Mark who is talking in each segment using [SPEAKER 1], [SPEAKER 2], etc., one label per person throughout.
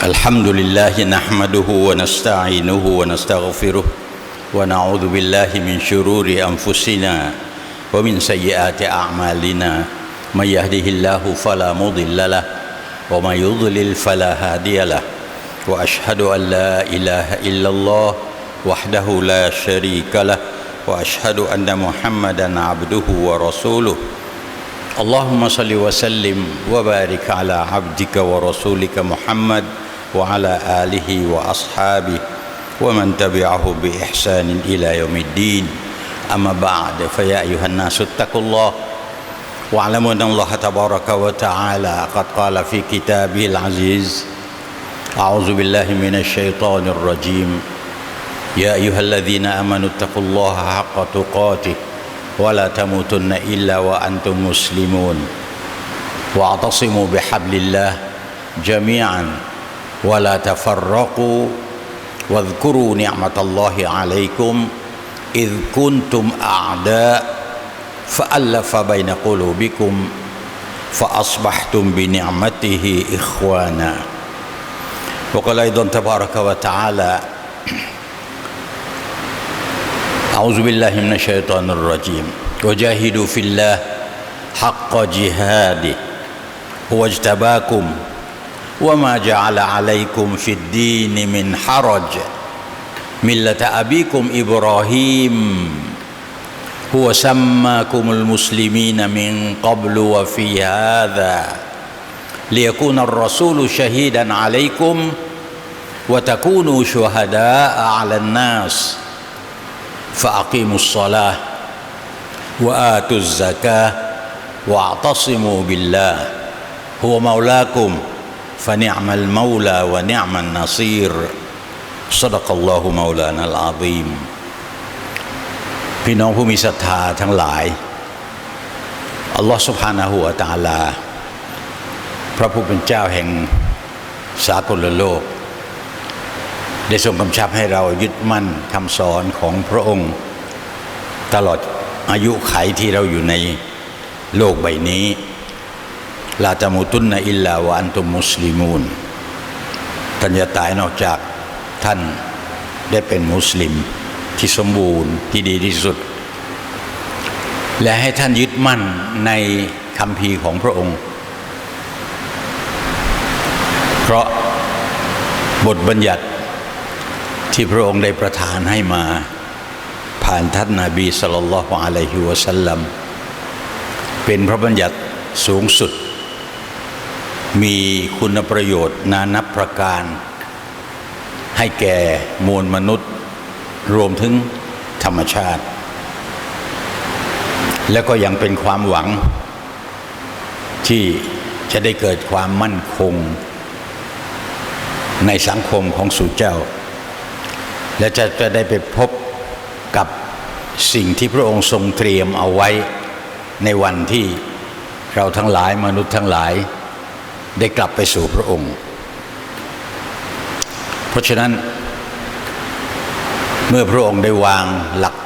[SPEAKER 1] الحمد لله نحمده ونستعينه ونستغفره ونعوذ بالله من شرور أنفسنا ومن سيئات أعمالنا. من يهده الله فلا مضل له ومن يضلل فلا هادي له. وأشهد أن لا إله إلا الله وحده لا شريك له وأشهد أن محمدا عبده ورسوله. اللهم صل وسلم وبارك على عبدك ورسولك محمد وعلى آله وأصحابه ومن تبعه بإحسان إلى يوم الدين. أما بعد فيا أيها الناس اتقوا الله واعلموا أن الله تبارك وتعالى قد قال في كتابه العزيز أعوذ بالله من الشيطان الرجيم. يا أيها الذين آمنوا اتقوا الله حق تقاته ولا تموتن إلا وأنتم مسلمون. واعتصموا بحبل الله جميعا. ولا تفرقوا واذكروا نعمة الله عليكم إذ كنتم أعداء فألف بين قلوبكم فأصبحتم بنعمته إخوانا. وقال أيضا تبارك وتعالى أعوذ بالله من الشيطان الرجيم. وجاهدوا في الله حق جهاده. هو اجتباكم وما جعل عليكم في الدين من حرج. ملة أبيكم إبراهيم. هو سماكم المسلمين من قبل وفي هذا. ليكون الرسول شهيدا عليكم وتكونوا شهداء على الناس. فاقيموا الصلاه واتوا الزكاه واعتصموا بالله. هو مولاكم. فنعم المولى ونعم النصير صدق الله مولانا العظيم พี่น้องผู้มีศรัทธาทั้งหลาย อัลลอฮฺสุบฮานาหูวะตาลา พระผู้เป็นเจ้าแห่งสากลโลก ได้ทรงกำชับให้เรายึดมั่นคำสอนของพระองค์ ตลอดอายุไขที่เราอยู่ในโลกใบนี้ ลาตมุตุนนอิลลาวะอันตุมุสลิมูนท่านจะตายนอกจากท่านได้เป็นมุสลิมที่สมบูรณ์ที่ดีที่สุด และให้ท่านยึดมั่นในคำพีของพระองค์ เพราะบทบัญญัติที่พระองค์ได้ประทานให้มา ผ่านท่านนาบีสุลต่านละฮ์อะลัยฮิวะสัลลัมเป็นพระบัญญัติสูงสุด มีคุณประโยชน์นานับประการ ให้แก่มวลมนุษย์ รวมถึงธรรมชาติ และก็ยังเป็นความหวัง ที่จะได้เกิดความมั่นคง ในสังคมของสู่เจ้า และจะจะได้ไปพบกับสิ่งที่พระองค์ทรงเตรียมเอาไว้ในวันที่เราทั้งหลายมนุษย์ทั้งหลาย ได้กลับไปสู่พระองค์ เพราะฉะนั้น เมื่อพระองค์ได้วางหลัก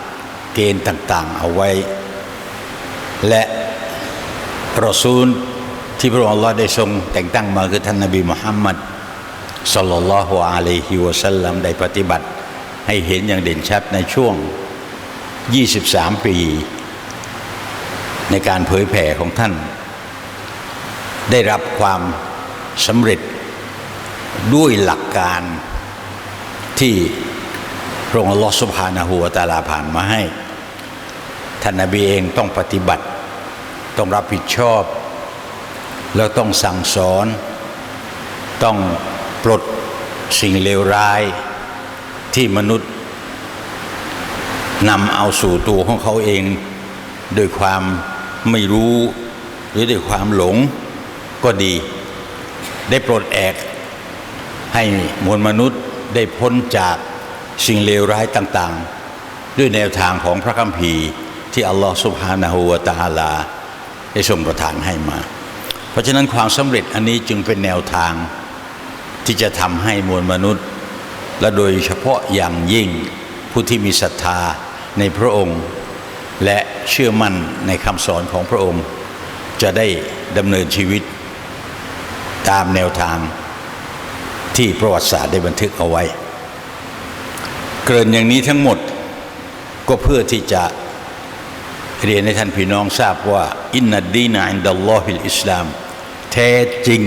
[SPEAKER 1] เกณฑ์ต่างๆ เอาไว้ และรอซูลที่พระองค์ได้ทรงแต่งตั้งมาคือท่านนบีมุฮัมมัดสลลัลลอฮุอะลัยฮิวะสัลลัมได้ปฏิบัติให้เห็นอย่างเด่นชัดในช่วง 23 ปี ในการเผยแผ่ของท่าน ได้รับความสำเร็จด้วยหลักการที่พระองค์ลอสุภานาหัวตาลาผ่านมาให้ท่านนบีเองต้องปฏิบัติ ต้องรับผิดชอบ แล้วต้องสั่งสอน ต้องปลดสิ่งเลวร้ายที่มนุษย์นำเอาสู่ตัวของเขาเองโดยความไม่รู้หรือด้วยความหลง ก็ดี ได้ปลดแอกให้มวลมนุษย์ได้พ้นจากสิ่งเลวร้ายต่างๆ ด้วยแนวทางของพระคัมภีร์ที่อัลลอฮฺสุบฮานาหูวะตาลา ได้ทรงประทานให้มา เพราะฉะนั้นความสำเร็จอันนี้จึงเป็นแนวทางที่จะทำให้มวลมนุษย์ และโดยเฉพาะอย่างยิ่งผู้ที่มีศรัทธาในพระองค์ และเชื่อมั่นในคำสอนของพระองค์ จะได้ดำเนินชีวิต ตามแนวทางที่ประวัติศาสตร์ได้บันทึกเอาไว้ เกริ่นอย่างนี้ทั้งหมดก็เพื่อที่จะเรียนให้ท่านพี่น้องทราบว่า อินนัดดีนาอินดัลลอฮิลอิสลาม แท้จริง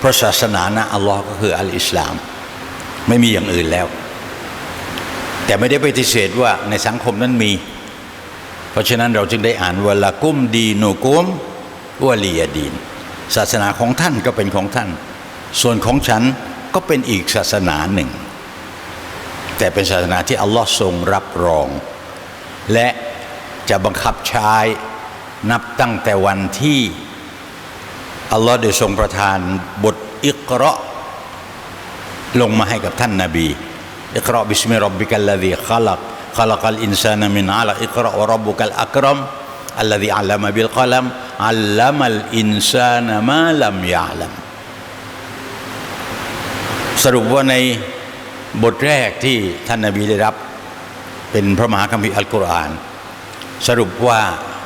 [SPEAKER 1] พระศาสนานะอัลลอฮ์ก็คืออัลอิสลาม ไม่มีอย่างอื่นแล้ว แต่ไม่ได้ปฏิเสธว่าในสังคมนั้นมี เพราะฉะนั้นเราจึงได้อ่านวลากุมดีโนกุมวะลียดีน ศาสนาของท่านก็เป็นของท่าน ส่วนของฉันก็เป็นอีกศาสนาหนึ่ง แต่เป็นศาสนาที่อัลลอฮ์ทรงรับรอง และจะบังคับใช้นับตั้งแต่วันที่อัลลอฮ์ได้ทรงประทานบทอิกราะลงมาให้กับท่านนาบี อิกราะห์บิสมิรับบิกัลลดีขลัก อัลลัมัลอินซานะมาลัมยาลัมสรุปว่าในบทแรกที่ท่านนาบีได้รับ เป็นพระมหาคัมภีร์อัลกุรอาน สรุปว่า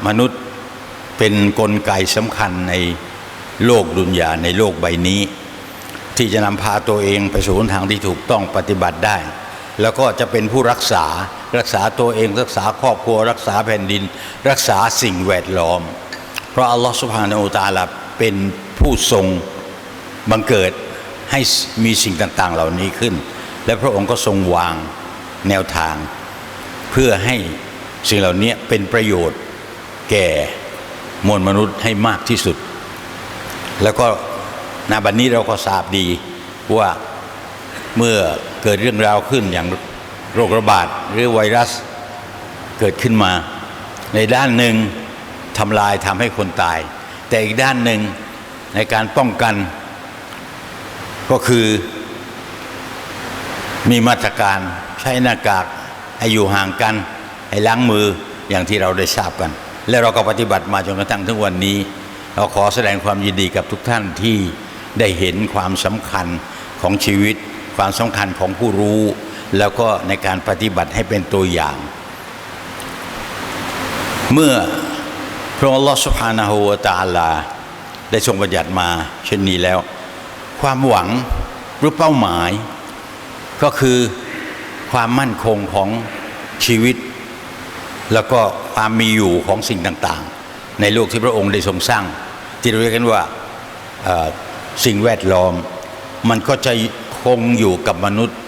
[SPEAKER 1] มนุษย์เป็นนกลไกสำคัญในโลกดุนยาในโลกใบนี้ ที่จะนำพาตัวเองไปสู่ทางที่ถูกต้องปฏิบัติได้ แล้วก็จะเป็นผู้รักษารักษาตัวเองรักษาครอบครัว รักษาแผ่นดิน รักษาสิ่งแวดล้อม เพราะอัลลอฮฺสุบฮานาอูตาลาเป็นผู้ทรงบังเกิดให้มีสิ่งต่าง ๆ เหล่านี้ขึ้น และพระองค์ก็ทรงวางแนวทาง เพื่อให้สิ่งเหล่านี้เป็นประโยชน์แก่มวลมนุษย์ให้มากที่สุด แล้วก็นาบันนี้เราก็ทราบดีว่าเมื่อเกิดเรื่องราวขึ้นอย่างโรคระบาดหรือไวรัสเกิดขึ้นมา ในด้านหนึ่ง ทำลายทำให้คนตาย แต่อีกด้านหนึ่งในการป้องกันก็คือมีมาตรการใช้หน้ากากให้อยู่ห่างกัน ให้ล้างมืออย่างที่เราได้ทราบกัน และเราก็ปฏิบัติมาจนกระทั่งถึงวันนี้ เราขอแสดงความยินดีกับทุกท่านที่ได้เห็นความสำคัญของชีวิต ความสำคัญของผู้รู้ แล้วก็ในการปฏิบัติให้เป็นตัวอย่าง เมื่อ พระองค์อัลลอฮฺสุบฮานาหูวะตะอาลา ได้ทรงบัญญัติมาเช่นนี้แล้ว ความหวังหรือเป้าหมาย ก็คือความมั่นคงของชีวิต แล้วก็ความมีอยู่ของสิ่งต่างๆ ในโลกที่พระองค์ได้ทรงสร้าง ที่เราเรียกกันว่าสิ่งแวดล้อม มันก็จะคงอยู่กับมนุษย์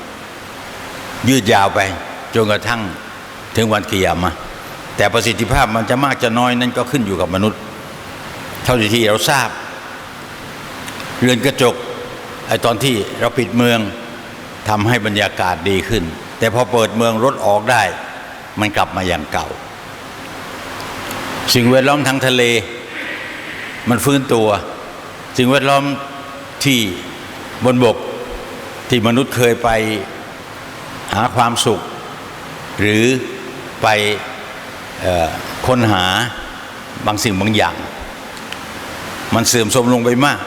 [SPEAKER 1] ยืดยาวไปจนกระทั่งถึงวันกิยามะ แต่ประสิทธิภาพมันจะมากจะน้อยนั้นก็ขึ้นอยู่กับมนุษย์ เท่าที่เราทราบ เรือนกระจกไอ้ตอนที่เราปิดเมืองทำให้บรรยากาศดีขึ้น แต่พอเปิดเมืองรถออกได้ มันกลับมาอย่างเก่า สิ่งแวดล้อมทางทะเล มันฟื้นตัว สิ่งแวดล้อมที่บนบกที่มนุษย์เคยไปหาความสุข หรือไป ค้นหาบางสิ่งบางอย่าง มันเสื่อมโทรมลงไปมาก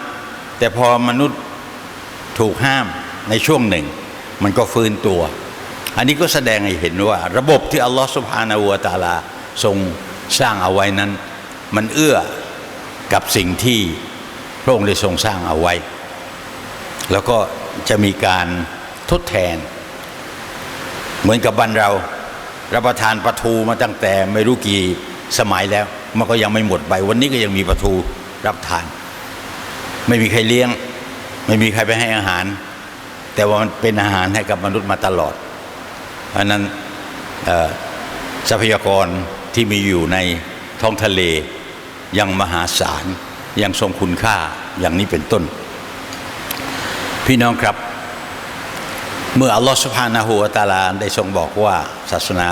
[SPEAKER 1] แต่พอมนุษย์ถูกห้ามในช่วงหนึ่ง มันก็ฟื้นตัว อันนี้ก็แสดงให้เห็นว่า ระบบที่อัลลอฮฺสุบฮานาอูวตาลาทรงสร้างเอาไว้นั้น มันเอื้อกับสิ่งที่พระองค์ได้ทรงสร้างเอาไว้ แล้วก็จะมีการทดแทน เหมือนกับบ้านเรา รับประทานปลาทูมาตั้งแต่ไม่รู้กี่สมัยแล้ว มันก็ยังไม่หมดไป วันนี้ก็ยังมีปลาทูรับทาน ไม่มีใครเลี้ยง ไม่มีใครไปให้อาหาร แต่ว่ามันเป็นอาหารให้กับมนุษย์มาตลอด เพราะนั้นทรัพยากรที่มีอยู่ในท้องทะเลยังมหาศาลยังทรงคุณค่าอย่างนี้เป็นต้น พี่น้องครับ เมื่ออัลลอฮฺสุบฮานาหูวตาลาได้ทรงบอกว่าศาสนา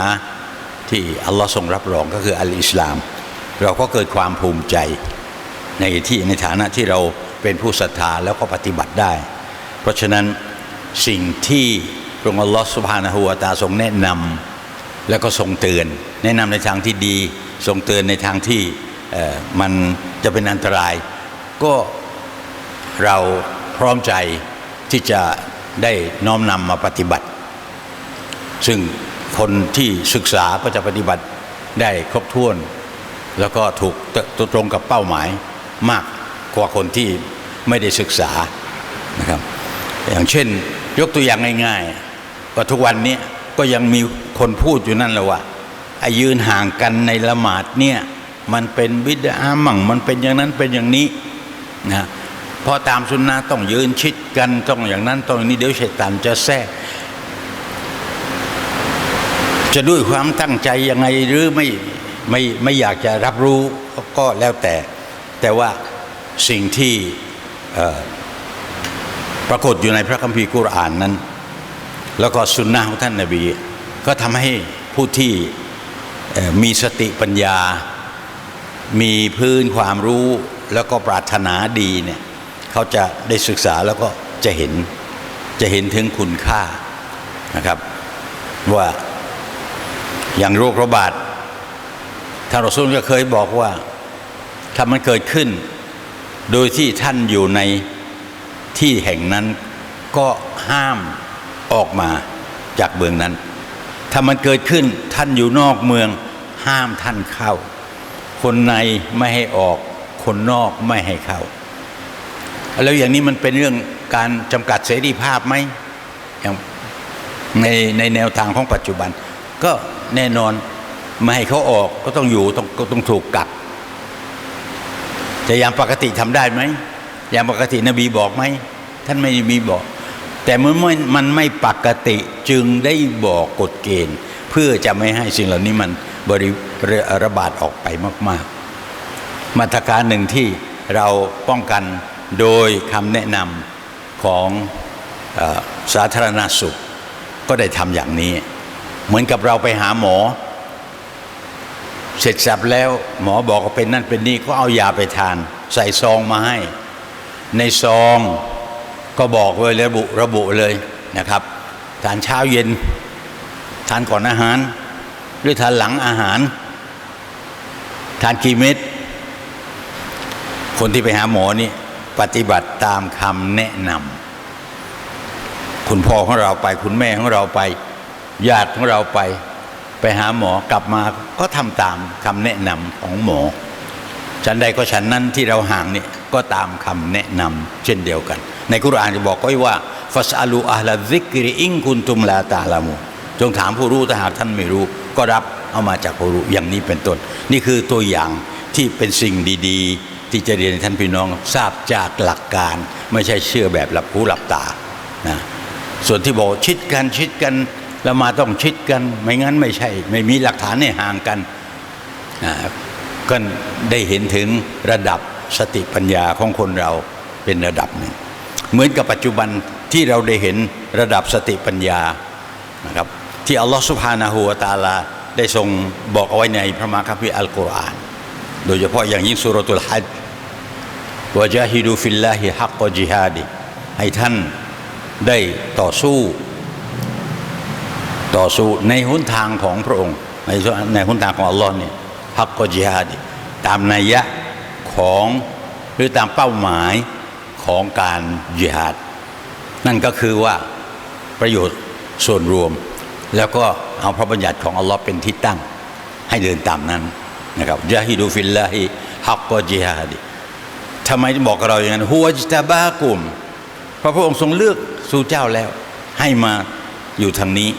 [SPEAKER 1] ที่อัลลอฮ์ทรงรับรองก็คืออัลอิสลาม เราก็เกิดความภูมิใจในที่ในฐานะที่เราเป็นผู้ศรัทธาแล้วก็ปฏิบัติได้ เพราะฉะนั้นสิ่งที่พระองค์อัลลอฮฺสุบฮานะฮูวตาทรงแนะนำแล้วก็ทรงเตือน แนะนำในทางที่ดีทรงเตือนในทางที่มันจะเป็นอันตราย ก็เราพร้อมใจที่จะ ได้น้อมนำมาปฏิบัติ ซึ่งคนที่ศึกษาก็จะปฏิบัติได้ครบถ้วน แล้วก็ถูกตตรงกับเป้าหมายมากกว่าคนที่ไม่ได้ศึกษานะครับ อย่างเช่น ยกตัวอย่างง่ายๆว่าทุกวันนี้ก็ยังมีคนพูดอยู่นั่นแหละว่าอ้ยืนห่างกันในละหมาดเนี่ยมันเป็นบิดามั่งมันเป็นอย่างนั้นเป็นอย่างนี้นะ พราะตามสุนนะต้องยืนชิดกันต้องอย่างนั้นต้องอย่างนี้เดี๋ยวเชตานจะแทรกจะด้วยความตั้งใจยังไงหรือไม่ไม่ไม่อยากจะรับรู้ก็แล้วแต่ แต่ว่าสิ่งที่ปรากฏอยู่ในพระคัมภีร์กุรอานนั้น แล้วก็สุนนะของท่านนาบี ก็ทำให้ผู้ที่มีสติปัญญา มีพื้นความรู้แล้วก็ปรารถนาดีเนี่ย เขาจะได้ศึกษาแล้วก็จะเห็นจะเห็นถึงคุณค่านะครับว่าอย่างโรคระบาดท่านรอซูลก็เคยบอกว่าถ้ามันเกิดขึ้น โดยที่ท่านอยู่ในที่แห่งนั้นก็ห้ามออกมาจากเมืองนั้น ถ้ามันเกิดขึ้นท่านอยู่นอกเมือง ห้ามท่านเข้า คนในไม่ให้ออก คนนอกไม่ให้เข้า แล้วอย่างนี้มันเป็นเรื่องการจำกัดเสรีภาพไหมอย่างในในแนวทางของปัจจุบัน ก็แน่นอนไม่ให้เขาออกก็ต้องอยู่ต้องก็ต้องถูกกักแต่อย่างปกติทำได้ไหมอย่างปกตินบีบอกไหมท่านไม่มีบอก แต่เมื่อมันมันไม่ปกติจึงได้บอกกฎเกณฑ์ เพื่อจะไม่ให้สิ่งเหล่านี้มันบริระบาดออกไปมาก ๆ มาตรการหนึ่งที่เราป้องกัน โดยคำแนะนำของอสาธารณสุขก็ได้ทำอย่างนี้ เหมือนกับเราไปหาหมอ เสร็จสับแล้วหมอบอกว่าเป็นนั่นเป็นนี่ก็เอายาไปทาน ใส่ซองมาให้ ในซองก็บอกไว้ระบุระบุเลยนะครับ ทานเช้าเย็น ทานก่อนอาหาร หรือทานหลังอาหาร ทานกี่เม็ดคนที่ไปหาหมอนี่ ปฏิบัติตามคำแนะนำคุณพ่อของเราไป คุณแม่ของเราไป ญาติของเราไป ไปหาหมอกลับมาก็ทำตามคำแนะนำของหมอฉันใดก็ฉันนั้นที่เราห่างเนี่ยก็ตามคำแนะนำเช่นเดียวกัน ในกุรอานจะบอกไว้ว่าฟัสอาลูอัลลซิกริอิงคุนตุมลาตาลามูจงถามผู้รู้ถ้าหากท่านไม่รู้ ก็รับเอามาจากผู้รู้อย่างนี้เป็นต้น นี่คือตัวอย่างที่เป็นสิ่งดี ๆ ที่จะเรียนให้ท่านพี่น้องทราบจากหลักการ ไม่ใช่เชื่อแบบหลับหูหลับตานะส่วนที่บอกชิดกันชิดกันแล้วมาต้องชิดกัน ไม่งั้นไม่ใช่ ไม่มีหลักฐานให้ห่างกันอ่าก็ได้เห็นถึงระดับสติปัญญาของคนเราเป็นระดับหนึ่งเหมือนกับปัจจุบันที่เราได้เห็นระดับสติปัญญานะครับที่อัลลอฮฺสุบฮานาหูวตาลาได้ทรงบอกเอาไว้ในพระมาคัมภีร์อัลกุรอาน โดยเฉพาะอย่างยิ่งสุรตุลฮัจ วะจาฮิดูฟิลลาฮิฮักกอจิฮาดิให้ท่านได้ต่อสู้ ต่อสู้ในหนทางของพระองค์ ในในหนทางของอัลลอฮ์เนี่ยฮักกอจิฮาดตามนัยยะของหรือตามเป้าหมายของการจิฮาดนั่นก็คือว่าประโยชน์ส่วนรวม แล้วก็เอาพระบัญญัติของอัลลอฮ์เป็นที่ตั้งให้เดินตามนั้นนะครับยาฮิดูฟิลลาฮิฮักกอจิฮาด ทำไมบอกกับเราอย่างนั้นฮัวจิตาบากุมเพราะพระองค์ทรงเลือกสู่เจ้าแล้ว ให้มาอยู่ทางนี้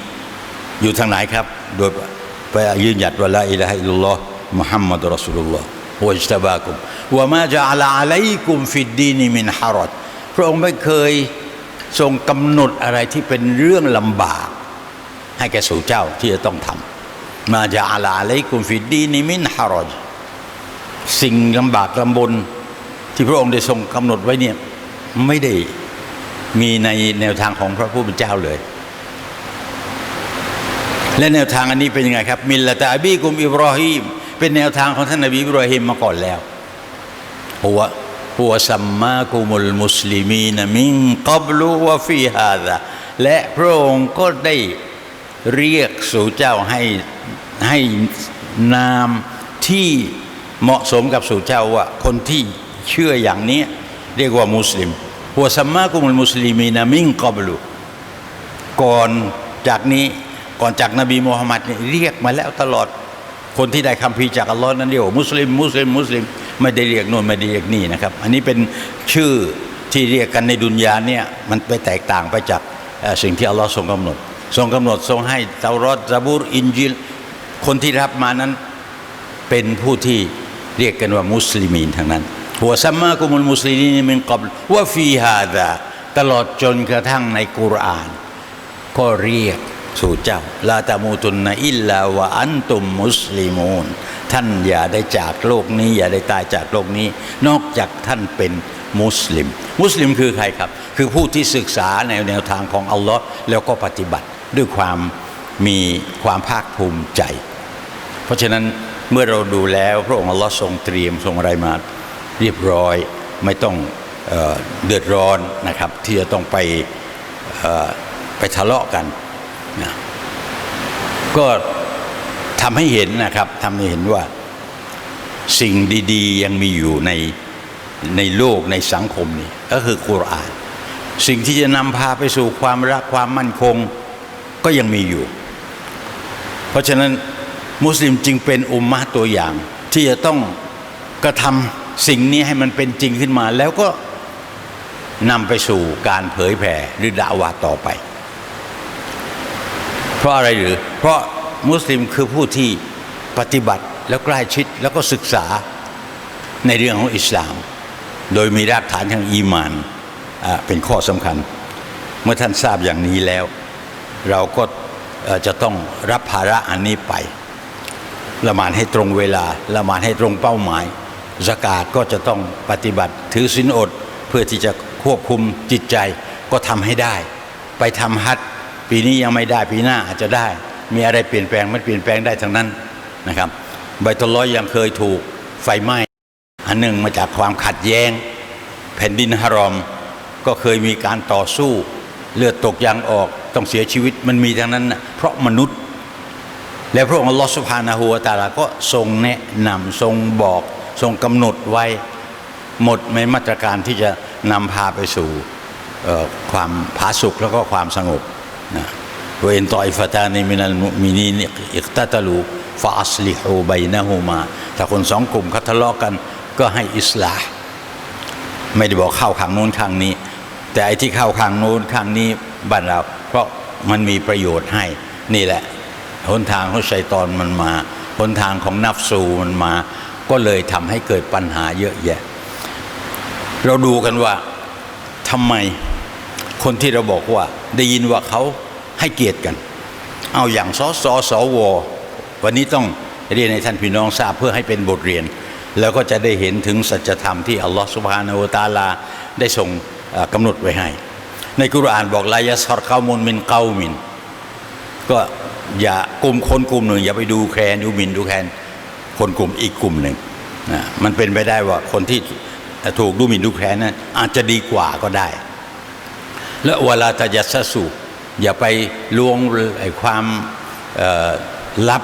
[SPEAKER 1] อยู่ทางไหนครับ โดยไปยืนหยัดว่าละอิละฮะอิลลอฮ์มุฮัมมัดรอสุลลอฮ์หัวะจตาบากุมวะมาจะอัลอะลัยกุมฟิดดีนีมินฮารอดพระองค์ไม่เคยทรงกำหนดอะไรที่เป็นเรื่องลำบาก ให้แก่สู่เจ้าที่จะต้องทำมาจะอัลอะลัยกุมฟิดดีนีมินฮารอดสิ่งลำบากลำบน ที่พระองค์ได้ทรงกำหนดไว้เนี่ยไม่ได้มีในแนวทางของพระผู้เป็นเจ้าเลย และแนวทางอันนี้เป็นยังไงครับ มิลละตาบีกุมอิบรอฮีมเป็นแนวทางของท่านนบีอิบรอฮีมมาก่อนแล้วหัวหัวสัมมากุมุลมุสลิมีนมิงกับลูวฟีฮาดะและพระองค์ก็ได้เรียกสู่เจ้าให้ให้นามที่เหมาะสมกับสู่เจ้าว่าคนที่ เชื่ออย่างนี้เรียกว่ามุสลิมหัวสัมมากุมุลมุสลิมีนมิงกับลูก่อนจากนี้ก่อนจากนบีมูฮัมมัดเนี่ยเรียกมาแล้วตลอดคนที่ได้คำพีจากอัลลอฮ์นั้นเรียกว่ามุสลิมมุสลิมมุสลิมไม่ได้เรียกโน่นไม่ได้เรียกนี่นะครับ อันนี้เป็นชื่อที่เรียกกันในดุนยาเนี่ยมันไปแตกต่างไปจากสิ่งที่อัลลอฮ์ทรงกำหนด ทรงกำหนดทรงให้เตารอดซาบูรอินจิลคนที่รับมานั้นเป็นผู้ที่เรียกกันว่ามุสลิมีนทั้งนั้น หัวซัมมากุมุลมุสลิมีนมินกับว่าฟีฮาดาตลอดจนกระทั่งในกุรอาน ก็เรียกสู่เจ้าลาตามูตุนนะอิลลาวะอันตุมมุสลิมูนท่านอย่าได้จากโลกนี้ อย่าได้ตายจากโลกนี้ นอกจากท่านเป็นมุสลิม มุสลิมคือใครครับ คือผู้ที่ศึกษาในแนวทางของอัลลอฮ์แล้วก็ปฏิบัติด้วยความมีความภาคภูมิใจ เพราะฉะนั้นเมื่อเราดูแล้วพระองค์อัลลอฮ์ทรงเตรียมทรงอะไรมา เรียบร้อยไม่ต้องเอเดือดร้อนนะครับ ที่จะต้องไปไปทะเลาะกันนะก็ทำให้เห็นนะครับทำให้เห็นว่าสิ่งดีๆ ยังมีอยู่ในในโลกในสังคมนี้ก็คือกุรอาน สิ่งที่จะนำพาไปสู่ความรักความมั่นคงก็ยังมีอยู่ เพราะฉะนั้นมุสลิมจึงเป็นอุมมะตัวอย่างที่จะต้องกระทำ สิ่งนี้ให้มันเป็นจริงขึ้นมา แล้วก็นำไปสู่การเผยแผ่หรือด่าวาต่อไป เพราะอะไรหรือ เพราะมุสลิมคือผู้ที่ปฏิบัติแล้วใกล้ชิดแล้วก็ศึกษาในเรื่องของอิสลาม โดยมีรากฐานทางอีมานเป็นข้อสำคัญ เมื่อท่านทราบอย่างนี้แล้ว เราก็จะต้องรับภาระอันนี้ไป ละหมาดให้ตรงเวลา ละหมาดให้ตรงเป้าหมาย สกาดก็จะต้องปฏิบัติถือศีลอด เพื่อที่จะควบคุมจิตใจก็ทำให้ได้ ไปทำฮัทปีนี้ยังไม่ได้ปีหน้าอาจจะได้ มีอะไรเปลี่ยนแปลงมันเปลี่ยนแปลงได้ทั้งนั้นนะครับใบตลอยยังเคยถูกไฟไหม้อันหนึ่งมาจากความขัดแย้ง แผ่นดินฮารอม ก็เคยมีการต่อสู้ เลือดตกยางออกต้องเสียชีวิตมันมีทั้งนั้นนะเพราะมนุษย์ และพระองค์ลอสุบฮานาหูวตาลาก็ทรงแนะนำทรงบอก ทรงกำหนดไว้หมดในมาตรการที่จะนำพาไปสู่ความผาสุกแล้วก็ความสงบนะเวนตอยฟตานีมินัลมุมินีนอิกตัตลูฟาอัสลิฮูบัยนะฮูมาถ้าคนสองกลุ่มเขาทะเลาะกันก็ให้อิสลาไม่ได้บอกเข้าข้างโน้นข้างนี้ แต่ไอ้ที่เข้าข้างโน้นข้างนี้บ้านเราเพราะมันมีประโยชน์ให้นี่แหละหนทางของชัยตอนมันมาหนทางของนับสูมันมา ก็เลยทำให้เกิดปัญหาเยอะแยะ เราดูกันว่าทำไมคนที่เราบอกว่าได้ยินว่าเขาให้เกียรติกัน เอาอย่างสสสววันนี้ต้องเรียนให้ท่านพี่น้องทราบเพื่อให้เป็นบทเรียน แล้วก็จะได้เห็นถึงสัจธรรมที่อัลลอฮฺสุบฮานาอูตะอาลาได้ทรงกำหนดไว้ให้ ในกุรอานบอกลายะสรเกามุนมินเกามิน ก็อย่ากลุ่มคนกลุ่มหนึ่ง อย่าไปดูแคลนดูหมินดูแคลน คนกลุ่มอีกกลุ่มหนึ่งนะมันเป็นไปได้ว่าคนที่ถูกดูหมิ่นดูแคลนนั้นอาจจะดีกว่าก็ได้ และเวลาตยัสสสุอย่าไปลวงไอ้ความลับ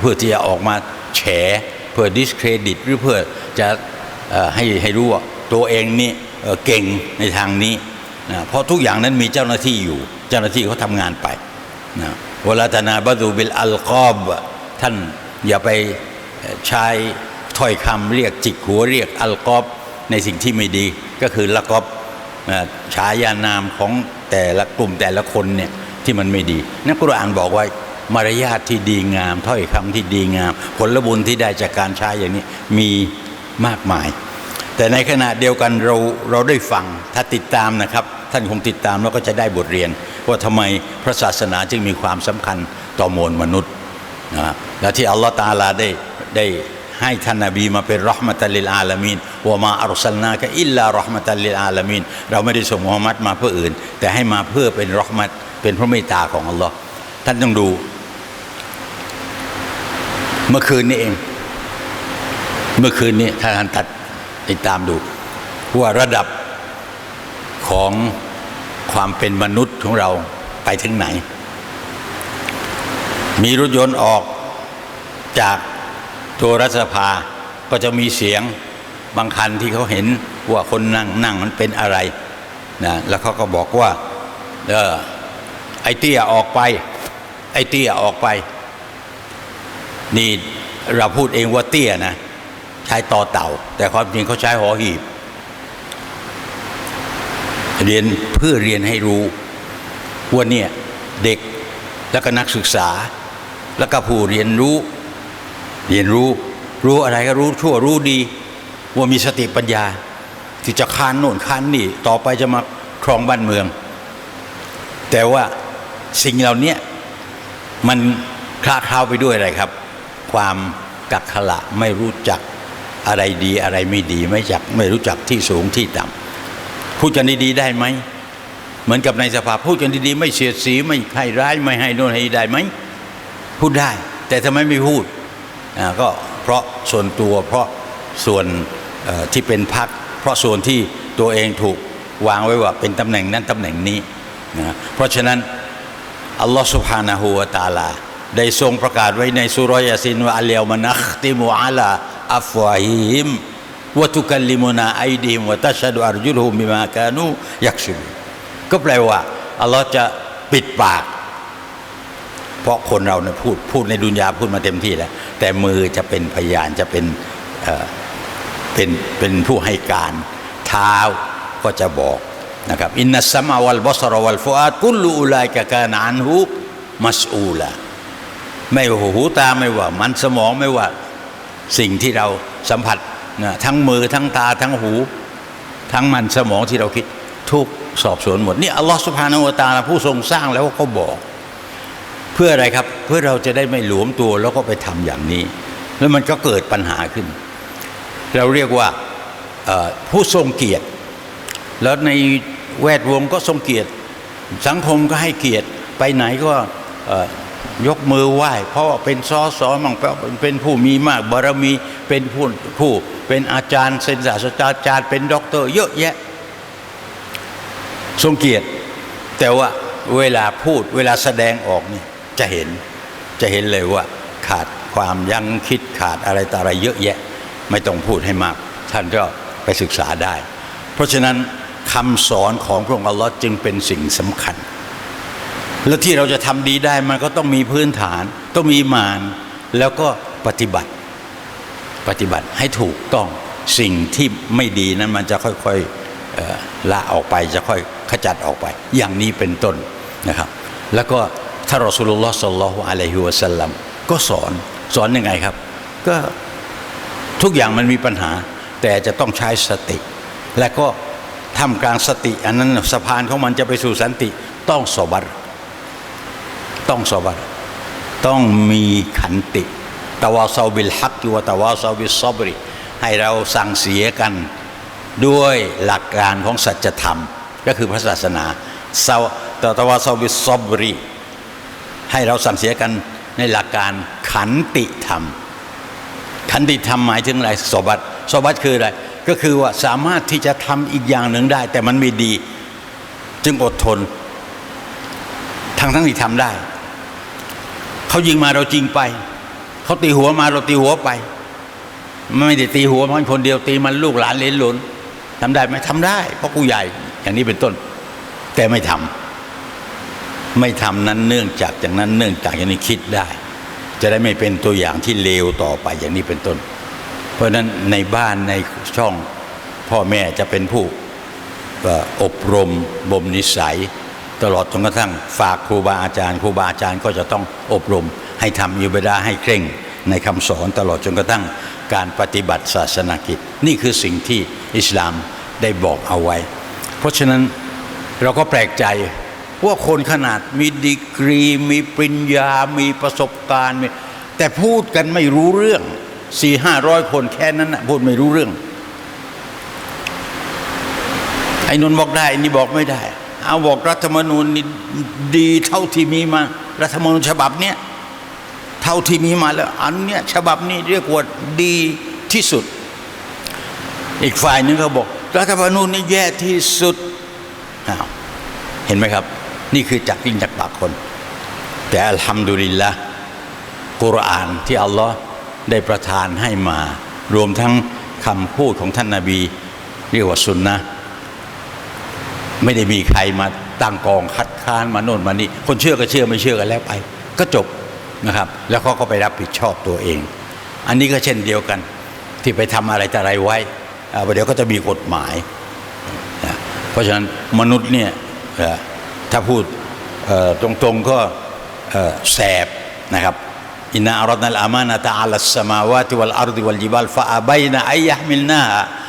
[SPEAKER 1] เพื่อที่จะออกมาแฉเพื่อดิสเครดิตหรือเพื่อจะอให้ให้รู้ว่าตัวเองนี่เก่งในทางนี้นะเพราะทุกอย่างนั้นมีเจ้าหน้าที่อยู่ เจ้าหน้าที่เขาทำงานไปนะเวลาตนาบดูบิลอัลกอบท่านอย่าไป ใช้ถ้อยคำเรียกจิกหัวเรียกอัลกอบในสิ่งที่ไม่ดีก็คือละกอบฉายานามของแต่ละกลุ่มแต่ละคนเนี่ยที่มันไม่ดีนักกุรอานบอกไว้มารยาทที่ดีงาม ถ้อยคำที่ดีงาม ผลบุญที่ได้จากการใช้อย่างนี้มีมากมาย แต่ในขณะเดียวกันเราเราได้ฟังถ้าติดตามนะครับ ท่านคงติดตามแล้วก็จะได้บทเรียน ว่าทำไมพระศาสนาจึงมีความสำคัญต่อมวลมนุษย์นะและที่อัลลอฮฺตาลาได้ ได้ให้ท่านนาบีมาเป็นรหมตัลลิลอาลามีนวมาอัลสลนากะอิลลารหมตัลลิลอาลามีนเราไม่ได้ส่งมุฮัมมัดมาเพื่ออื่น แต่ให้มาเพื่อเป็นรหมัตเป็นพระเมตตาของอัลลอฮ์ท่านต้องดู เมื่อคืนนี้เอง เมื่อคืนนี้ถ้าท่านตัดติดตามดูว่าระดับของความเป็นมนุษย์ของเราไปถึงไหน มีรถยนต์ออกจาก ตัวรัฐสภาก็จะมีเสียงบางคันที่เขาเห็นว่าคนนั่งนั่งมันเป็นอะไรนะแล้วเขาก็บอกว่าเออไอเตี้ยออกไป ไอเตี้ยออกไป นี่เราพูดเองว่าเตี้ยนะ ใช้ต่อเต่า แต่ความจริงเขาใช้หอหีบ เรียนเพื่อเรียนให้รู้ว่าเนี่ยเด็กแล้วก็นักศึกษา แล้วก็ผู้เรียนรู้ เรียนรู้รู้อะไรก็รู้ชั่วรู้ดี ว่ามีสติปัญญา ที่จะค้านโน่นค้านนี่ ต่อไปจะมาครองบ้านเมือง แต่ว่าสิ่งเหล่านี้มันคลาคลาไปด้วยอะไรครับ ความกักขละไม่รู้จักอะไรดีอะไรไม่ดี ไม่จักไม่รู้จักที่สูงที่ต่ำพูดกันดีๆได้ไหมเหมือนกับในสภาพูดกันดีๆไม่เสียดสีไม่ให้ร้ายไม่ให้โน่นให้ได้ไหมพูดได้ แต่ทำไมไม่พูด ก็เพราะส่วนตัวเพราะส่วนที่เป็นพักเพราะส่วนที่ตัวเองถูกวางไว้ว่าเป็นตำแหน่งนั้นตำแหน่งนี้นะเพราะฉะนั้นอัลลอฮฺสุบฮานาหูวตาลา ได้ทรงประกาศไว้ในสุรยาสินว่าอัลเลวมานัคติมุอาลาอัฟวาฮิมวะตุกัลลิมุนาไอดีมวะตัชดุอารจุลฮุมิมากานูยักษุก็แปลว่าอัลลอฮ์จะปิดปาก เพราะคนเราเนี่ยพูดพูดในดุนยาพูดมาเต็มที่แล้ว แต่มือจะเป็นพยานจะเป็นเป็นเป็นผู้ให้การเท้าก็จะบอกนะครับอินนัสสมาวัลบอสรวัลฟุอาดกุลลูอุลัยกะกานอันฮุมัสอูลาไม่ว่าหูตาไม่ว่า มันสมองไม่ว่าสิ่งที่เราสัมผัสนะทั้งมือทั้งตาทั้งหู ทั้งมันสมองที่เราคิดทุกสอบสวนหมดนี่อัลลอฮฺสุบฮานอูตาลาผู้ทรงสร้างแล้วก็บอก เพื่ออะไรครับเพื่อเราจะได้ไม่หลวมตัวแล้วก็ไปทำอย่างนี้ แล้วมันก็เกิดปัญหาขึ้น เราเรียกว่าผู้ทรงเกียรติ แล้วในแวดวงก็ทรงเกียรติ สังคมก็ให้เกียรติไปไหนก็ยกมือไหว้ เพราะว่าเป็นซอสอมั่งเพราเป็นผู้มีมากบารมีเป็นผู้ผู้เป็นอาจารย์เป็นศาสตราจารย์เป็นด็อกเตอร์เยอะแยะ ทรงเกียรติ แต่ว่าเวลาพูดเวลาแสดงออกนี่ จะเห็นจะเห็นเลยว่าขาดความยั้งคิดขาดอะไรต่ออะไรเยอะแยะ ไม่ต้องพูดให้มาก ท่านก็ไปศึกษาได้ เพราะฉะนั้นคำสอนของพระองค์อัลลอฮ์จึงเป็นสิ่งสำคัญ แล้วที่เราจะทำดีได้มันก็ต้องมีพื้นฐาน ต้องมีมานแล้วก็ปฏิบัติ ปฏิบัติให้ถูกต้องสิ่งที่ไม่ดีนั้นมันจะค่อยๆละออกไปจะค่อยขจัดออกไป อย่างนี้เป็นต้นนะครับ แล้วก็ ท่านรอสูลุลลอฮ์สัลลัลลอฮุอะลัยฮิวะสัลลัมก็สอนสอนยังไงครับ ก็ทุกอย่างมันมีปัญหา แต่จะต้องใช้สติ และก็ทำกลางสติ อันนั้นสะพานของมันจะไปสู่สันติต้องสบัรต้องสบัรต้องมีขันติตะวาซาบิลฮักวะตะวาซาบิลซอบริให้เราสั่งเสียกันด้วยหลักการของสัจธรรม ก็คือพระศาสนาซาตะวาซาบิลซอบริ ให้เราสั่งเสียกันในหลักการขันติธรรม ขันติธรรมหมายถึงอะไรสบัตสบัตคืออะไร ก็คือว่าสามารถที่จะทำอีกอย่างหนึ่งได้ แต่มันไม่ดี จึงอดทน ทั้งทั้งที่ทำได้ เขายิงมาเราจริงไป เขาตีหัวมาเราตีหัวไป ไม่ได้ตีหัวมันคนเดียวตีมันลูกหลานเลนหลนทำได้ไหมทำได้ เพราะกูใหญ่ อย่างนี้เป็นต้น แต่ไม่ทำ ไม่ทำนั้นเนื่องจากอย่างนั้นเนื่องจากอย่างนี้คิดได้ จะได้ไม่เป็นตัวอย่างที่เลวต่อไปอย่างนี้เป็นต้น เพราะฉะนั้นในบ้านในช่องพ่อแม่จะเป็นผู้อบรมบ่มนิสัย ตลอดจนกระทั่งฝากครูบาอาจารย์ ครูบาอาจารย์ก็จะต้องอบรม ให้ทำอิบาดาให้เคร่งในคำสอนตลอดจนกระทั่งการปฏิบัติศาสนกิจ นี่คือสิ่งที่อิสลามได้บอกเอาไว้ เพราะฉะนั้นเราก็แปลกใจ ว่าคนขนาดมีดีกรี มีปริญญา มีประสบการณ์มีแต่พูดกันไม่รู้เรื่องสี่ห้าร้อยคนแค่นั้นนะพูดไม่รู้เรื่อง ไอ้นนบอกได้นี่บอกไม่ได้ เอาบอกรัฐธรรมนูญนี่ดีเท่าที่มีมา รัฐธรรมนูญฉบับเนี้ยเท่าที่มีมาแล้ว อันเนี้ยฉบับนี้เรียกว่าดีที่สุด อีกฝ่ายหนึงก็บอก รัฐธรรมนูญนี่แย่ที่สุดเห็นไหมครับ นี่คือจากยิ่งจากปากคน แต่อัลฮัมดุลิลละกุรอานที่อัลลอฮ์ได้ประทานให้มา รวมทั้งคำพูดของท่านนาบี เรียกว่าสุนนะไม่ได้มีใครมาตั้งกองคัดค้านมาโน่นมานี่คนเชื่อก็เชื่อไม่เชื่อกันแล้วไป ก็จบนะครับ แล้วเขาก็ไปรับผิดชอบตัวเอง อันนี้ก็เช่นเดียวกัน ที่ไปทำอะไรแต่อะไรไว้อ่าเดี๋ยวก็จะมีกฎหมายนะเพราะฉะนั้นมนุษย์เนี่ย ถ้าพูดตรงๆก็แสบนะครับอินนาอัรดนัลอามานะตะอัลสสมาวาติวัลอาร์ดิวัลจิบาลฟะอาบัยนะอัยยะฮมิลนา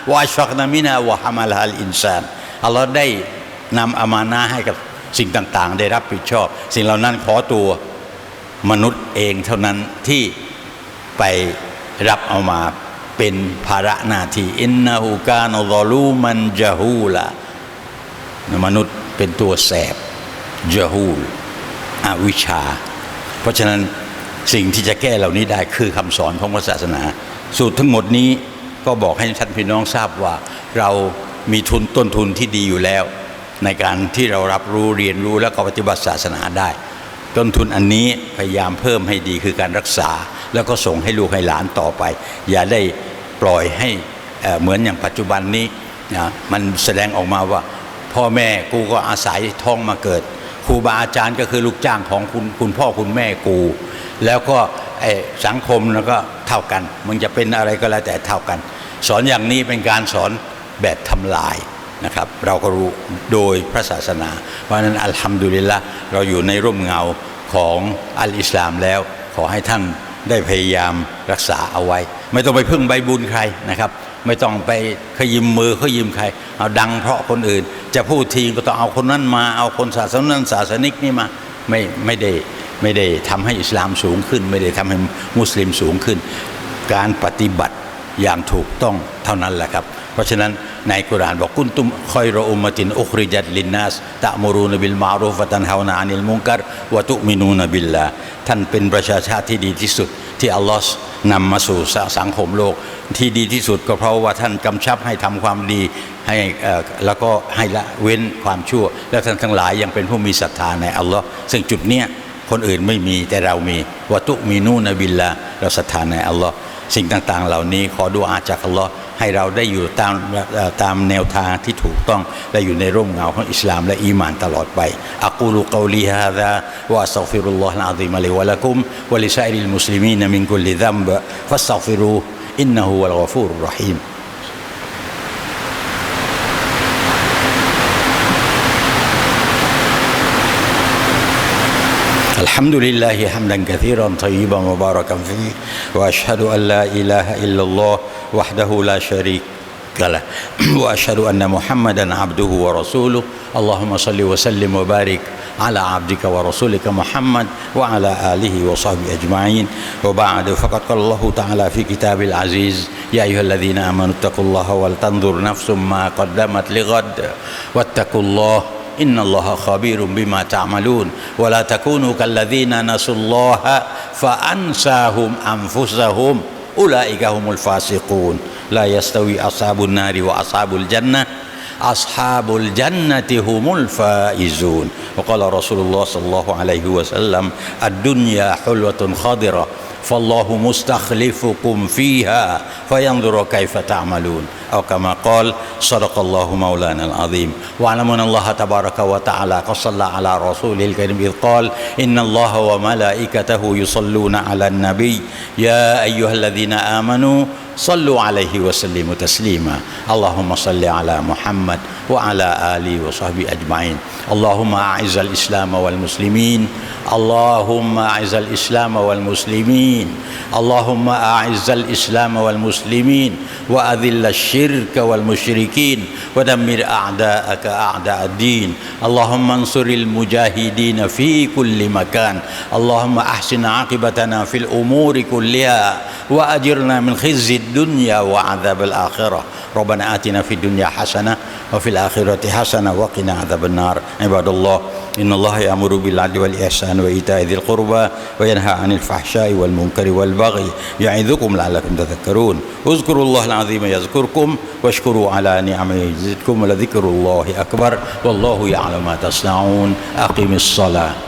[SPEAKER 1] วะอัชฟักนามินะวะฮามัลฮัลอินซานอัลลอฮ์ได้นำอามานะให้กับสิ่งต่างๆ ได้รับผิดชอบ สิ่งเหล่านั้นขอตัวมนุษย์เองเท่านั้นที่ไปรับเอามาเป็นภาระหน้าที่อินนาฮูกานอลลูมันจาฮูละมนุษย์เป็นตัวแสบ จาฮูลอวิชชา เพราะฉะนั้นสิ่งที่จะแก้เหล่านี้ได้คือคำสอนของพระศาสนา สูตรทั้งหมดนี้ก็บอกให้ท่านพี่น้องทราบว่าเรามีทุนต้นทุนที่ดีอยู่แล้ว ในการที่เรารับรู้เรียนรู้แล้วก็ปฏิบัติศาสนาได้ ต้นทุนอันนี้พยายามเพิ่มให้ดีคือการรักษา แล้วก็ส่งให้ลูกให้หลานต่อไป อย่าได้ปล่อยให้เหมือนอย่างปัจจุบันนี้นะมันแสดงออกมาว่า พ่อแม่กูก็อาศัยท้องมาเกิด ครูบาอาจารย์ก็คือลูกจ้างของคุณคุณพ่อคุณแม่กู แล้วก็สังคมแล้วก็เท่ากัน มึงจะเป็นอะไรก็แล้วแต่เท่ากัน สอนอย่างนี้เป็นการสอนแบบทำลายนะครับ เราก็รู้โดยพระศาสนา เพราะฉะนั้นอัลฮัมดุลิลละเราอยู่ในร่มเงาของอัลอิสลามแล้วขอให้ท่านได้พยายามรักษาเอาไว้ ไม่ต้องไปพึ่งใบบุญใครนะครับ ไม่ต้องไปขยิมมือขยิมใคร เอาดังเพราะคนอื่น จะพูดทีก็ต้องเอาคนนั้นมาเอาคนศาสนานั้นศาสนิกนี่มาไม่ไม่ได้ไม่ได้ทำให้อิสลามสูงขึ้น ไม่ได้ทำให้มุสลิมสูงขึ้น การปฏิบัติอย่างถูกต้องเท่านั้นแหละครับ เพราะฉะนั้นในกุรานบอกกุนตุมคอยรออุมตินอุคริจัดลินนัสตะมูรูนบิลมารูฟะตันฮาวนานิลมุงกัรวะตุมินูนบิลลาท่านเป็นประชาชาติที่ดีที่สุดที่อัลลอฮ์นำมาสู่สังคมโลกที่ดีที่สุดก็เพราะว่าท่านกำชับให้ทำความดีให้อ่อแล้วก็ให้ละเว้นความชั่ว และท่านทั้งหลายยังเป็นผู้มีศรัทธาในอัลลอฮ์ซึ่งจุดเนี้ยคนอื่นไม่มีแต่เรามีวัตุมีนูนบิลลาเราศรัทธาในอัลลอฮ์ สิ่งต่างๆ เหล่านี้ขอดูอาจากอัลลอฮ์ให้เราได้อยู่ตามตามแนวทางที่ถูกต้องและอยู่ในร่มเงาของอิสลามและอีมานตลอดไปอักูลุกอลีฮาดาวะสัฟิรุลลอฮ์อะซีมะลิวะลักุมวะลิซาอิลมุสลิมีนมินกุลลิซัมบะฟัสตัฟิรูอินนะฮูวะลกฟูรุรรฮีม الحمد لله حمدا كثيرا طيبا مباركا فيه وأشهد أن لا إله إلا الله وحده لا شريك له وأشهد أن محمدا عبده ورسوله. اللهم صل وسلم وبارك على عبدك ورسولك محمد وعلى آله وصحبه أجمعين. وبعد فقد قال الله تعالى في كتاب العزيز يا أيها الذين آمنوا اتقوا الله ولتنظر نفس ما قدمت لغد واتقوا الله إن الله خبير بما تعملون ولا تكونوا كالذين نسوا الله فأنساهم أنفسهم أولئك هم الفاسقون لا يستوي أصحاب النار وأصحاب الجنة أصحاب الجنة هم الفائزون. وقال رسول الله صلى الله عليه وسلم الدنيا حلوة خضرة فالله مستخلفكم فيها فينظر كيف تعملون. أو كما قال صدق الله مولانا العظيم. واعلموا أن الله تبارك وتعالى قد صلى على رسوله الكريم إذ قال إن الله وملائكته يصلون على النبي يا أيها الذين آمنوا صلوا عليه وسلموا تسليما. اللهم صل على محمد وعلى آله وصحبه أجمعين. اللهم أعز الإسلام والمسلمين. اللهم أعز الإسلام والمسلمين. اللهم أعز الإسلام والمسلمين. وأذل الشرك والمشركين. ودمر أعداءك أعداء الدين. اللهم انصر المجاهدين في كل مكان. اللهم أحسن عاقبتنا في الأمور كلها. وأجرنا من خزي الدنيا وعذاب الآخرة. ربنا آتنا في الدنيا حسنة وفي الآخرة حسنة وقنا عذاب النار. عباد الله إن الله يأمر بالعدل والإحسان وإيتاء ذي القربى وينهى عن الفحشاء والمنكر والبغي يعظكم لعلكم تذكرون. اذكروا الله العظيم يذكركم واشكروا على نعمه يزدكم ولذكر الله أكبر. والله يعلم ما تصنعون. أقم الصلاة.